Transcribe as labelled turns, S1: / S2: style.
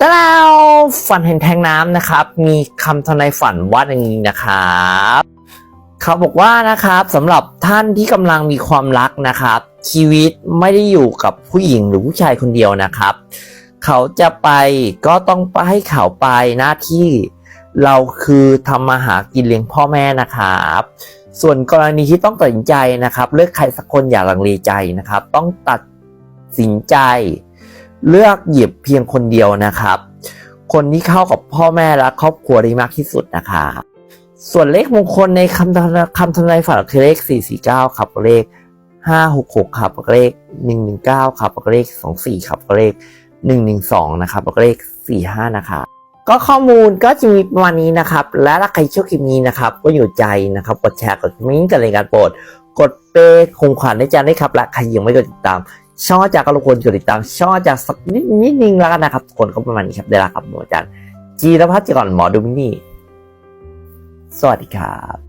S1: ตะลาวฝันเห็นแทงน้ำนะครับ มีคำทำนายฝันว่าอย่างนี้นะครับเขาบอกว่านะครับสำหรับท่านที่กำลังมีความรักนะครับ ชีวิตไม่ได้อยู่กับผู้หญิงหรือผู้ชายคนเดียวนะครับ เขาจะไปก็ต้องไปให้เขาไปหน้าที่เราคือทำมาหากินเลี้ยงพ่อแม่นะครับ ส่วนกรณีที่ต้องตัดสินใจนะครับ เลือกใครสักคนอย่าลังเลใจนะครับ ต้องตัดสินใจ เลือกหยิบเพียงคนเดียวนะครับ คนที่เข้ากับพ่อแม่และครอบครัวได้มากที่สุดนะครับส่วนเลขมงคลในคำทำนายคำทำนายฝันคือเลข 449 ครับเลข 566 ครับเลข 119 ครับเลข 24 ครับเลข 112 นะครับเลข 45 นะครับก็ข้อมูลก็จะมีประมาณนี้นะครับ และถ้าใครชอบคลิปนี้นะครับ ก็อยู่ใจนะครับ กดแชร์ กดมิ้งกันเลยการโปรด กดเปย์คงขวัญได้จานได้ครับ และใครยังไม่กดติดตาม ช่อจากกรบกวนกดติดตามช่อจากสักนิดนิดนึงแล้วกันนะครับคนก็ประมาณนี้ครับได้ละครับหมออาจารย์จีรพัฒน์จีก่อนหมอดูมินี่สวัสดีครับ